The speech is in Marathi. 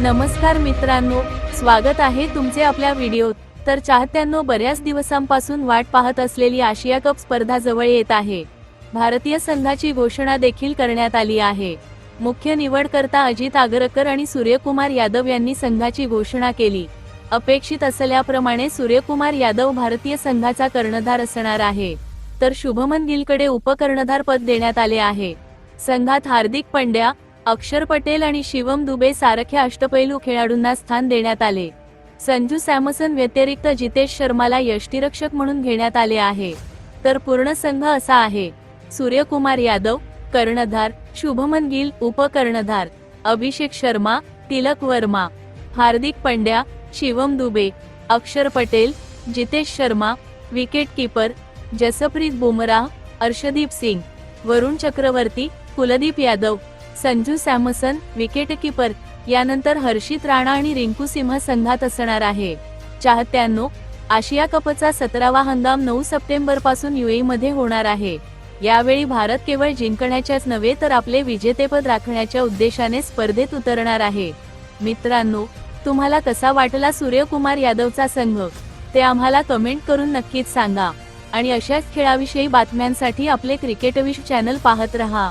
नमस्कार मित्रांनो स्वागत आहे तुमचे आपल्या व्हिडिओत. तर चाहत्यांनो बऱ्याच दिवसांपासून वाट पाहत असलेली आशिया कप स्पर्धा जवळ येत आहे. भारतीय संघाची घोषणा देखील करण्यात आली आहे. मुख्य निवडकर्ता अजित आगरकर आणि सूर्यकुमार यादव यांनी संघाची घोषणा केली. अपेक्षित असल्याप्रमाणे सूर्यकुमार यादव भारतीय संघाचा कर्णधार असणार आहे. तर शुभमन गिलकडे उपकर्णधार पद देण्यात आले आहे. संघात हार्दिक पंड्या अक्षर पटेल आणि शिवम दुबे सारख्या अष्टपैलू खेळाडूंना स्थान देण्यात आले. संजू सॅमसन व्यतिरिक्त जितेश शर्माला यष्टीरक्षक म्हणून घेण्यात आले आहे. तर पूर्ण संघ असा आहे. सूर्यकुमार यादव कर्णधार शुभमन गिल उपकर्णधार अभिषेक शर्मा तिलक वर्मा हार्दिक पंड्या शिवम दुबे अक्षर पटेल जितेश शर्मा विकेटकीपर जसप्रीत बुमराह अर्षदीप सिंग वरुण चक्रवर्ती कुलदीप यादव संजू सॅमसन विकेटकीपर यानंतर हर्षित राणा आणि रिंकू सिंह संघात असणार आहे. चाहत्यांनो आशिया कपचा सतरावा हंगाम नऊ सप्टेंबरपासून युएई मध्ये होणार आहे. यावेळी भारत केवळ जिंकण्याच्याच नव्हे तर आपले विजेतेपद राखण्याच्या उद्देशाने स्पर्धेत उतरणार आहे. मित्रांनो तुम्हाला कसा वाटला सूर्यकुमार यादवचा संघ? ते आम्हाला कमेंट करून नक्कीच सांगा. आणि अशाच खेळाविषयी बातम्यांसाठी आपले क्रिकेटविश चॅनल पाहत रहा.